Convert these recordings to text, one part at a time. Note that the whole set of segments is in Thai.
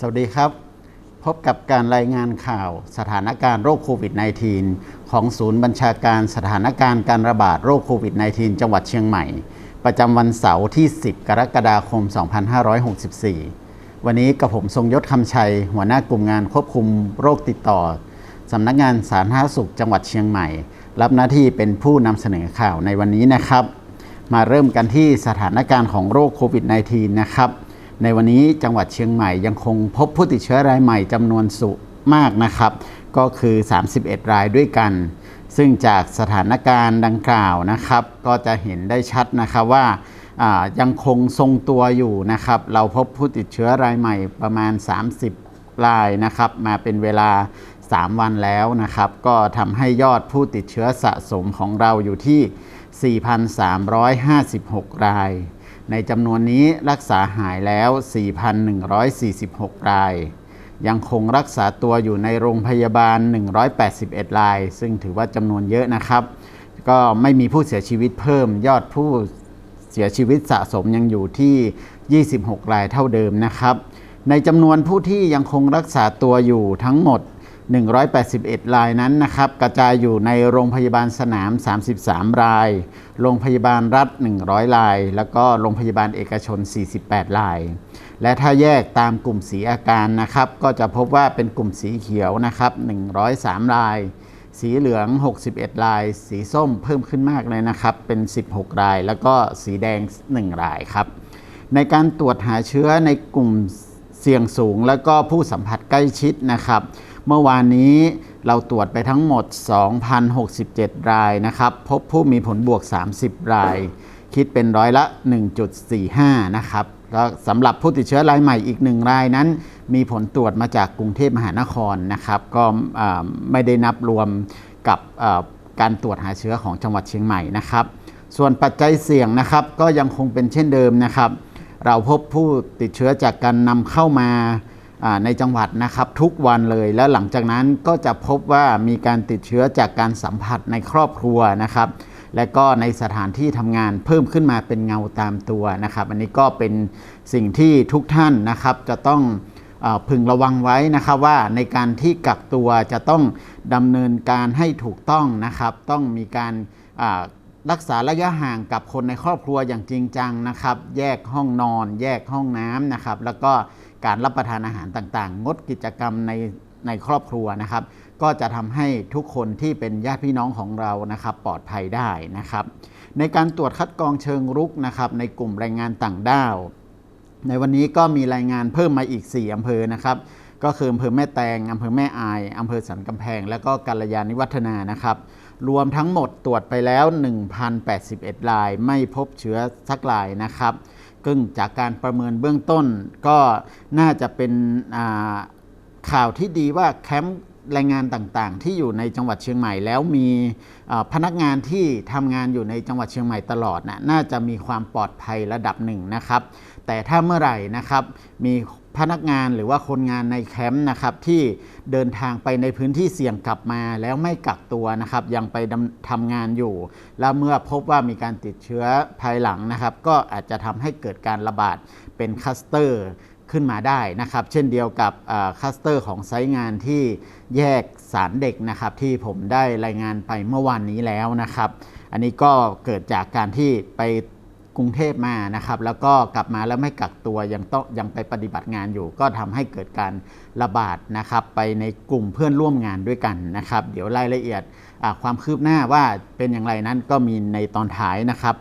สวัสดีครับ พบกับการรายงานข่าวสถานการณ์โรคโควิด -19 ของศูนย์บัญชาการสถานการณ์การระบาดโรคโควิด -19 จังหวัดเชียงใหม่ ประจำวันเสาร์ที่ 10 กรกฎาคม 2564 วันนี้กับผมทรงยศคำชัย หัวหน้ากลุ่มงานควบคุมโรคติดต่อสำนักงานสาธารณสุขจังหวัดเชียงใหม่ รับหน้าที่เป็นผู้นำเสนอข่าวในวันนี้นะครับ มาเริ่มกันที่สถานการณ์ของโรคโควิด -19 นะครับ ในวันนี้จังหวัดเชียงใหม่ยังคงพบผู้ติดเชื้อรายใหม่จำนวนสูงมากนะครับ ก็คือ 31 รายด้วยกัน ซึ่งจากสถานการณ์ดังกล่าวนะครับ ก็จะเห็นได้ชัดนะครับว่ายังคงทรงตัวอยู่นะครับ เราพบผู้ติดเชื้อรายใหม่ประมาณ 30 รายนะครับ มาเป็นเวลา 3 วันแล้วนะครับ ก็ทำให้ยอดผู้ติดเชื้อสะสมของเราอยู่ที่ 4,356 ราย ในจำนวนนี้รักษาหายแล้ว 4,146 ราย ยังคงรักษาตัวอยู่ในโรงพยาบาล 181 ราย ซึ่งถือว่าจำนวนเยอะนะครับ ก็ไม่มีผู้เสียชีวิตเพิ่ม ยอดผู้เสียชีวิตสะสมยังอยู่ที่ 26 รายเท่าเดิมนะครับ ในจำนวนผู้ที่ยังคงรักษาตัวอยู่ทั้งหมด 181 รายนั้นนะครับกระจายอยู่ในโรงพยาบาลสนาม 33 ราย โรงพยาบาลรัฐ 100 ราย แล้วก็โรงพยาบาลเอกชน 48 ราย และถ้าแยกตามกลุ่มสีอาการนะครับก็จะพบว่าเป็นกลุ่มสีเขียวนะครับ 103 ราย สีเหลือง 61 ราย สีส้มเพิ่มขึ้นมากเลยนะครับ เป็น 16 ราย แล้วก็สีแดง 1 รายครับ ในการตรวจหาเชื้อในกลุ่มเสี่ยงสูง แล้วก็ผู้สัมผัสใกล้ชิดนะครับ เมื่อวานนี้เราตรวจไปทั้งหมด 2,067 รายนะครับ พบผู้มีผลบวก 30 ราย คิดเป็นร้อยละ 1.45 นะครับก็สำหรับผู้ติดเชื้อรายใหม่อีกหนึ่งรายนั้น มีผลตรวจมาจากกรุงเทพมหานครนะครับ ก็ไม่ได้นับรวมกับการตรวจหาเชื้อของจังหวัดเชียงใหม่นะครับ ส่วนปัจจัยเสี่ยงนะครับก็ยังคงเป็นเช่นเดิมนะครับ เราพบผู้ติดเชื้อจากการนำเข้ามา ในจังหวัดนะครับทุกวันเลยแล้วหลังจากนั้นก็จะพบว่ามีการติดเชื้อจากการสัมผัสในครอบครัวนะครับ และก็ในสถานที่ทำงานเพิ่มขึ้นมาเป็นเงาตามตัวนะครับ อันนี้ก็เป็นสิ่งที่ทุกท่านนะครับจะต้องอพึงระวังไว้นะครับว่าในการที่กักตัวจะต้องดำเนินการให้ถูกต้องนะครับ ต้องมีการรักษาระยะห่างกับคนในครอบครัวอย่างจริงจังนะครับ แยกห้องนอน แยกห้องน้ำนะครับ แล้วก็ การรับประทานอาหารต่างๆ งดกิจกรรมในในครอบครัวนะครับ ก็จะทำให้ทุกคนที่เป็นญาติพี่น้องของเรานะครับ ปลอดภัยได้นะครับ ในการตรวจคัดกรองเชิงรุกนะครับ ในกลุ่มแรงงานต่างด้าว ในวันนี้ก็มีรายงานเพิ่มมาอีก 4อำเภอนะครับ ก็คืออำเภอแม่แตงอำเภอแม่อายอำเภอสันกำแพง และก็กาลยานิวัฒนานะครับ รวมทั้งหมดตรวจไปแล้ว 1,081ราย ไม่พบเชื้อสักรายนะครับ ซึ่งจากการประเมินเบื้องต้นก็น่าจะเป็นข่าวที่ดีว่าแคมป์แรงงานต่างๆ ที่อยู่ในจังหวัดเชียงใหม่ แล้วมีพนักงานที่ทำงานอยู่ในจังหวัดเชียงใหม่ตลอดนะน่าจะมีความปลอดภัยระดับหนึ่งนะครับ แต่ถ้าเมื่อไหร่นะครับมีพนักงานหรือว่าคนงานในแคมป์นะครับที่เดินทางไปในพื้นที่เสี่ยงกลับมาแล้วไม่กักตัวนะครับยังไปดำทำงานอยู่ แล้วเมื่อพบว่ามีการติดเชื้อภายหลังนะครับ ก็อาจจะทำให้เกิดการระบาดเป็นคัสเตอร์ขึ้นมาได้นะครับ เช่นเดียวกับคัสเตอร์ของไซต์งานที่แยกสารเด็กนะครับ ที่ผมได้รายงานไปเมื่อวานนี้แล้วนะครับ อันนี้ก็เกิดจากการที่ไป กรุงเทพมานะครับ แล้วก็กลับมาแล้วไม่กักตัวยังต้องยังไปปฏิบัติงานอยู่ ก็ทำให้เกิดการระบาดนะครับ ไปในกลุ่มเพื่อนร่วมงานด้วยกันนะครับ เดี๋ยวรายละเอียดความคืบหน้าว่าเป็นอย่างไรนั้นก็มีในตอนท้ายนะครับ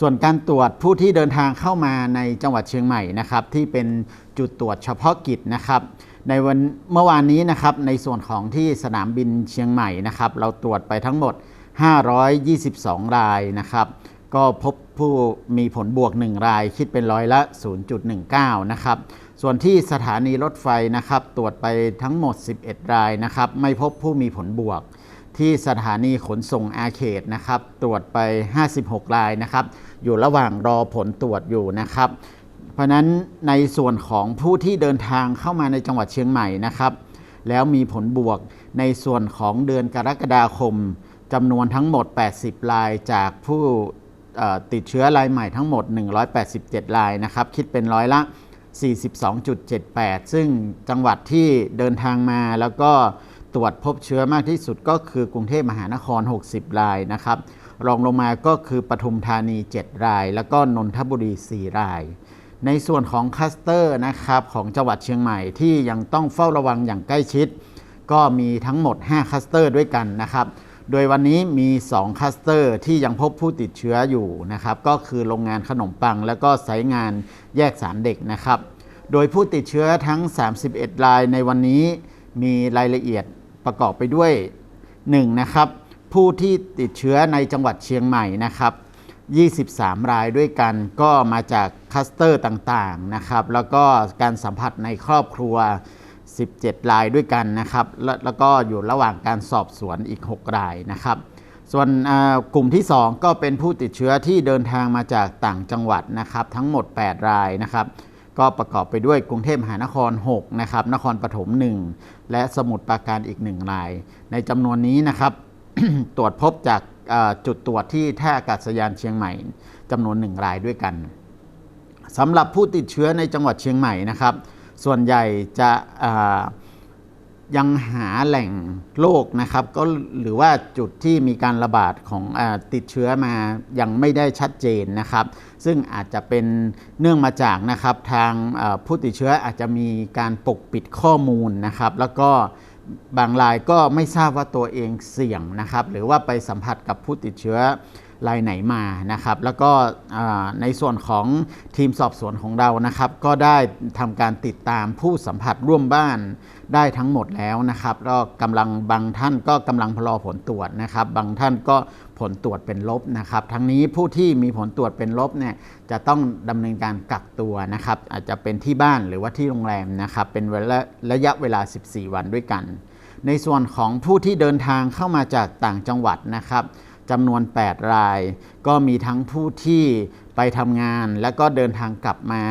ส่วนการตรวจผู้ที่เดินทางเข้ามาในจังหวัดเชียงใหม่นะครับ ที่เป็นจุดตรวจเฉพาะกิจนะครับในวันเมื่อวานนี้นะครับในส่วนของที่สนามบินเชียงใหม่นะครับ เราตรวจไปทั้งหมด 522 รายนะครับ ก็พบผู้มีผลบวก 1 รายคิดเป็นร้อยละ 0.19 นะครับ ส่วนที่สถานีรถไฟนะครับตรวจไปทั้งหมด 11 รายนะครับ ไม่พบผู้มีผลบวก ที่สถานีขนส่งอาเขตนะครับตรวจไป 56 รายนะครับ อยู่ระหว่างรอผลตรวจอยู่นะครับ เพราะนั้นในส่วนของผู้ที่เดินทางเข้ามาในจังหวัดเชียงใหม่นะครับแล้วมีผลบวกในส่วนของเดือนกรกฎาคมจำนวนทั้งหมด 80 รายจากผู้ ติดเชื้อรายใหม่ทั้งหมด 187 รายนะครับ คิดเป็นร้อยละ 42.78 ซึ่งจังหวัดที่เดินทางมาแล้วก็ตรวจพบเชื้อมากที่สุดก็คือกรุงเทพมหานคร 60 รายนะครับ รองลงมาก็คือปทุมธานี 7 ราย แล้วก็นนทบุรี 4 ราย ในส่วนของคัสเตอร์นะครับของจังหวัดเชียงใหม่ที่ยังต้องเฝ้าระวังอย่างใกล้ชิด ก็มีทั้งหมด 5 คัสเตอร์ด้วยกันนะครับ โดยวันนี้มี 2คลัสเตอร์ที่ยังพบผู้ติดเชื้ออยู่นะครับ ก็คือโรงงานขนมปัง แล้วก็ไซต์งานแยกสารเด็กนะครับ โดยผู้ติดเชื้อทั้ง 31 รายในวันนี้มีรายละเอียดประกอบไปด้วย 1. นะครับ ผู้ที่ติดเชื้อในจังหวัดเชียงใหม่นะครับ23 รายด้วยกันก็มาจากคลัสเตอร์ต่างๆนะครับ แล้วก็การสัมผัสในครอบครัว 17 รายด้วยกันนะครับแลแล้วก็อยู่ระหว่างการสอบสวนอีก 6 รายนะครับ ส่วนกลุ่มที่ 2 ก็เป็นผู้ติดเชื้อที่เดินทางมาจากต่างจังหวัดนะครับ ทั้งหมด 8 รายนะครับ ก็ประกอบไปด้วยกรุงเทพมหานคร 6 นะครับ นครปฐม 1 และสมุทรปราการอีก 1 ราย ในจำนวนนี้นะครับตรวจพบจากจุดตรวจที่ท่าอากาศยานเชียงใหม่จำนวน 1 รายด้วยกันสำหรับผู้ติดเชื้อในจังหวัดเชียงใหม่นะครับ ส่วนใหญ่จะยังหาแหล่งโรคนะครับ ก็หรือว่าจุดที่มีการระบาดของอติดเชื้อมายังไม่ได้ชัดเจนนะครับ ซึ่งอาจจะเป็นเนื่องมาจากนะครับทางผู้ติดเชื้ออาจจะมีการปกปิดข้อมูลนะครับ แล้วก็ บางรายก็ไม่ทราบว่าตัวเองเสี่ยงนะครับ หรือว่าไปสัมผัสกับผู้ติดเชื้อรายไหนมานะครับ แล้วก็ในส่วนของทีมสอบสวนของเรานะครับ ก็ได้ทำการติดตามผู้สัมผัสร่วมบ้านได้ทั้งหมดแล้วนะครับก็กำลังบางท่านก็กำลังรอผลตรวจนะครับ บางท่านก็ ผลตรวจเป็นลบนะครับ ทั้งนี้ผู้ที่มีผลตรวจเป็นลบเนี่ยจะต้องดำเนินการกักตัวนะครับ อาจจะเป็นที่บ้านหรือว่าที่โรงแรมนะครับ เป็นเวลาระยะเวลา 14 วันด้วยกัน ในส่วนของผู้ที่เดินทางเข้ามาจากต่างจังหวัดนะครับจำนวน 8 ราย ก็มีทั้งผู้ที่ไปทำงาน และก็เดินทางกลับมา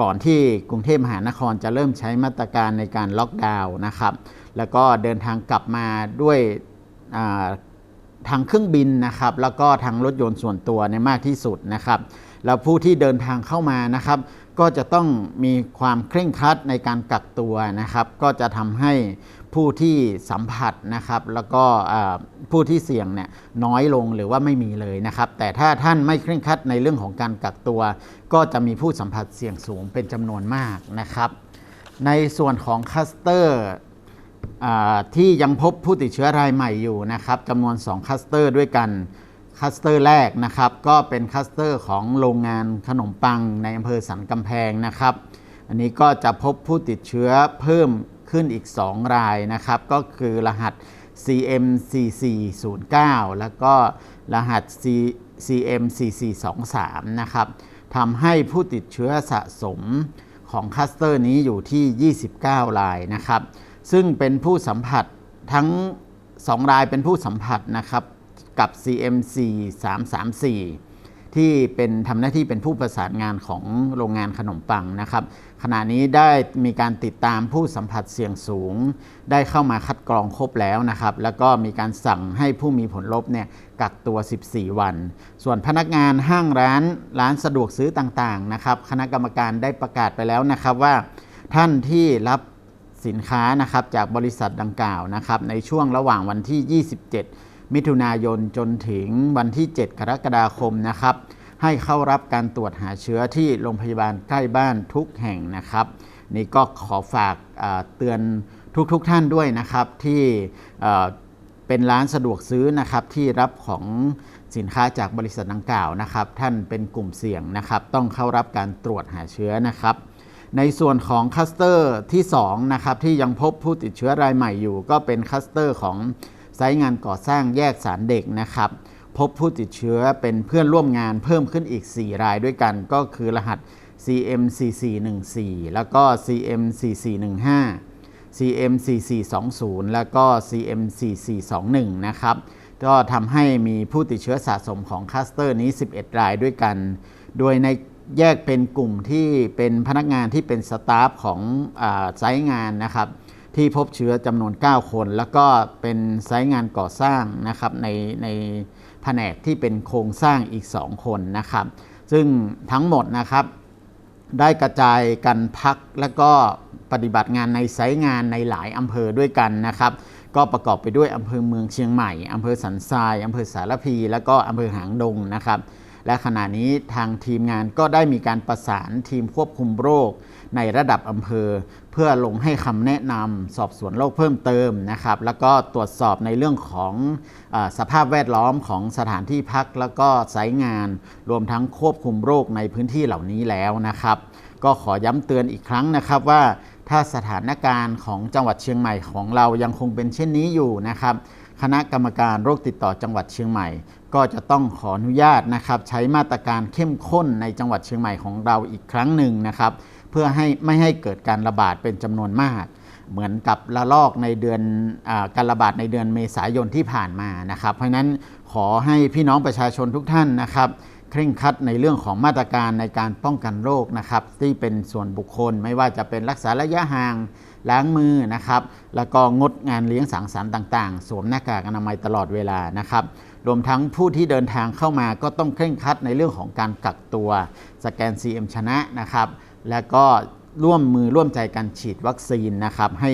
ก่อนที่กรุงเทพมหานครจะเริ่มใช้มาตรการในการล็อกดาวน์นะครับ แล้วก็เดินทางกลับมาด้วย ทางเครื่องบินนะครับแล้วก็ทางรถยนต์ส่วนตัวในยมากที่สุดนะครับแล้วผู้ที่เดินทางเข้ามานะครับ ก็จะต้องมีความเคร่งครัดในการกักตัวนะครับ ก็จะทำให้ผู้ที่สัมผัสนะครับ แล้วก็ผู้ที่เสี่ยงเนี่ยน้อยลงหรือว่าไม่มีเลยนะครับ แต่ถ้าท่านไม่เคร่งครัดในเรื่องของการกักตัว ก็จะมีผู้สัมผัสเสี่ยงสูงเป็นจำนวนมากนะครับ ในส่วนของคัสเตอร์ ที่ยังพบผู้ติดเชื้อรายใหม่อยู่นะครับจำนวน 2 คลัสเตอร์ด้วยกันคลัสเตอร์แรกนะครับ ก็เป็นคลัสเตอร์ของโรงงานขนมปังในอำเภอสันกำแพงนะครับ อันนี้ก็จะพบผู้ติดเชื้อเพิ่มขึ้นอีก 2 รายนะครับ ก็คือรหัส CM4409 แล้วก็รหัส CM4423 นะครับทำให้ผู้ติดเชื้อสะสมของคลัสเตอร์นี้อยู่ที่ 29 รายนะครับ ซึ่งเป็นผู้สัมผัสทั้ง 2 รายเป็นผู้สัมผัสนะครับกับ CMC 334 ที่เป็นทำหน้าที่เป็นผู้ประสานงานของโรงงานขนมปังนะครับ ขณะนี้ได้มีการติดตามผู้สัมผัสเสี่ยงสูง ได้เข้ามาคัดกรองครบแล้วนะครับ แล้วก็มีการสั่งให้ผู้มีผลลบเนี่ยกักตัว 14 วัน ส่วนพนักงานห้างร้านร้านสะดวกซื้อต่างๆนะครับ คณะกรรมการได้ประกาศไปแล้วนะครับว่า ท่านที่รับ สินค้านะครับจากบริษัทดังกล่าวนะครับในช่วงระหว่างวันที่ 27 มิถุนายนจนถึงวันที่ 7 กรกฎาคมนะครับให้เข้ารับการตรวจหาเชื้อที่โรงพยาบาลใกล้บ้านทุกแห่งนะครับ นี่ก็ขอฝากเตือนทุกๆทท่านด้วยนะครับที่เป็นร้านสะดวกซื้อนะครับที่รับของสินค้าจากบริษัทดังกล่าวนะครับ ท่านเป็นกลุ่มเสี่ยงนะครับ ต้องเข้ารับการตรวจหาเชื้อนะครับ ในส่วนของคัสเตอร์ที่2นะครับที่ยังพบผู้ติดเชื้อรายใหม่อยู่ ก็เป็นคัสเตอร์ของไซต์งานก่อสร้างแยกสารเด็กนะครับ พบผู้ติดเชื้อเป็นเพื่อนร่วมงานเพิ่มขึ้นอีก 4 รายด้วยกัน ก็คือรหัส CM4414 แล้วก็ CM4415 CM4420 แล้วก็ CM4421 นะครับก็ทำให้มีผู้ติดเชื้อสะสมของคัสเตอร์นี้ 11 รายด้วยกัน โดยใน แยกเป็นกลุ่มที่เป็นพนักงานที่เป็นสตาฟของอาไซต์งานนะครับ ที่พบเชื้อจำนวน 9 คน แล้วก็เป็นไซต์งานก่อสร้างนะครับในในแผนกที่เป็นโครงสร้างอีก 2 คนนะครับ ซึ่งทั้งหมดนะครับได้กระจายกันพักและก็ปฏิบัติงานในไซต์งานในหลายอำเภอด้วยกันนะครับ ก็ประกอบไปด้วยอำเภอเมืองเชียงใหม่อำเภอสันทรายอำเภอสารพี และก็อำเภอหางดงนะครับ และขณะนี้ทางทีมงานก็ได้มีการประสานทีมควบคุมโรค ในระดับอำเภอ เพื่อลงให้คำแนะนำสอบสวนโรคเพิ่มเติมนะครับ แล้วก็ตรวจสอบในเรื่องของอสภาพแวดล้อมของสถานที่พัก แล้วก็ไซต์งาน รวมทั้งควบคุมโรคในพื้นที่เหล่านี้แล้วนะครับ ก็ขอย้ำเตือนอีกครั้งนะครับว่าถ้าสถานการณ์ของจังหวัดเชียงใหม่ของเรายังคงเป็นเช่นนี้อยู่นะครับ คณะกรรมการโรคติดต่อจังหวัดเชียงใหม่ ก็จะต้องขออนุญาตนะครับ ใช้มาตรการเข้มข้นในจังหวัดเชียงใหม่ของเราอีกครั้งหนึ่งนะครับ เพื่อให้ไม่ให้เกิดการระบาดเป็นจำนวนมาก เหมือนกับระลอกในเดือนอการระบาดในเดือนเมษายนที่ผ่านมานะครับ เพราะฉะนั้นขอให้พี่น้องประชาชนทุกท่านนะครับเคร่งครัดในเรื่องของมาตรการในการป้องกันโรคนะครับ ที่เป็นส่วนบุคคลไม่ว่าจะเป็นรักษาระยะห่าง ล้างมือนะครับแล้วก็งดงานเลี้ยงสังสรรค์ต่างๆ สวมหน้ากากอนามัยตลอดเวลานะครับรวมทั้งผู้ที่เดินทางเข้ามาก็ต้องเคร่งครัดในเรื่องของการกักตัวสแกน CM ชนะนะครับ แล้วก็ร่วมมือร่วมใจกันฉีดวัคซีนนะครับให้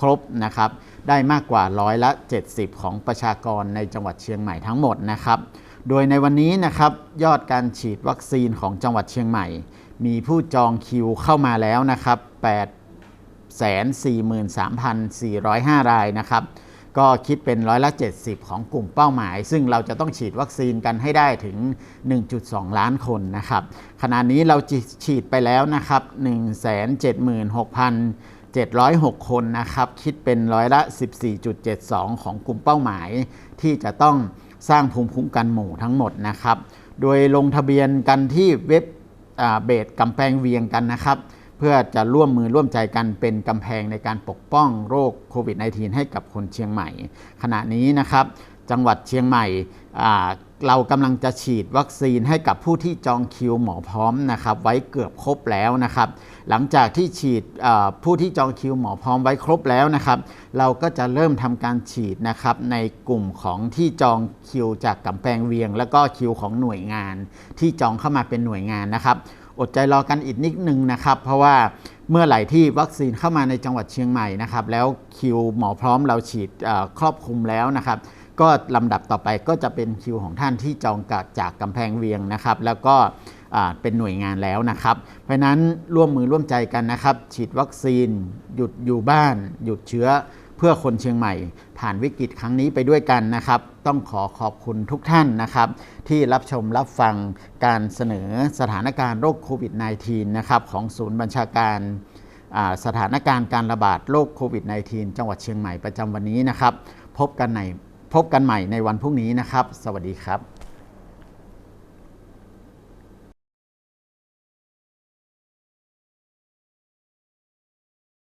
ครบนะครับได้มากกว่าร้อยละ 70 ของประชากรในจังหวัดเชียงใหม่ทั้งหมดนะครับ โดยในวันนี้นะครับยอดการฉีดวัคซีนของจังหวัดเชียงใหม่ มีผู้จองคิวเข้ามาแล้วนะครับ 843,405 รายนะครับ ก็คิดเป็นร้อยละ 70 ของกลุ่มเป้าหมาย ซึ่งเราจะต้องฉีดวัคซีนกันให้ได้ถึง 1.2 ล้านคนนะครับ ขณะนี้เราฉีดไปแล้วนะครับ 176,706 คนนะครับ คิดเป็นร้อยละ 14.72 ของกลุ่มเป้าหมาย ที่จะต้องสร้างภูมิคุ้มกันหมู่ทั้งหมดนะครับ โดยลงทะเบียนกันที่เว็บเบสกำแพงเวียงกันนะครับ เพื่อจะร่วมมือร่วมใจกันเป็นกำแพงในการปกป้องโรคโควิด -19 ให้กับคนเชียงใหม่ ขณะนี้นะครับ จังหวัดเชียงใหม่เรากำลังจะฉีดวัคซีนให้กับผู้ที่จองคิวหมอพร้อมนะครับ ไว้เกือบครบแล้วนะครับ หลังจากที่ฉีดผู้ที่จองคิวหมอพร้อมไว้ครบแล้วนะครับ เราก็จะเริ่มทำการฉีดนะครับ ในกลุ่มของที่จองคิวจากกำแพงเวียง แล้วก็คิวของหน่วยงาน ที่จองเข้ามาเป็นหน่วยงานนะครับ อดใจรอกันอีกนิดนึงนะครับ เพราะว่าเมื่อไหร่ที่วัคซีนเข้ามาในจังหวัดเชียงใหม่นะครับ แล้วคิวหมอพร้อมเราฉีดครอบคลุมแล้วนะครับ ก็ลำดับต่อไปก็จะเป็นคิวของท่านที่จองกจากกำแพงเวียงนะครับ แล้วก็เป็นหน่วยงานแล้วนะครับ เพราะนั้นร่วมมือร่วมใจกันนะครับ ฉีดวัคซีน หยุดอยู่บ้าน หยุดเชื้อ เพื่อคนเชียงใหม่ ผ่านวิกฤตครั้งนี้ไปด้วยกันนะครับ ต้องขอขอบคุณทุกท่านนะครับ ที่รับชมรับฟังการเสนอสถานการณ์โรคโควิด -19 นะครับของศูนย์บัญชาการสถานการณ์การระบาดโรคโควิด -19 จังหวัดเชียงใหม่ประจำวันนี้นะครับ พบกันในพบกันใหม่ในวันพรุ่งนี้นะครับ สวัสดีครับ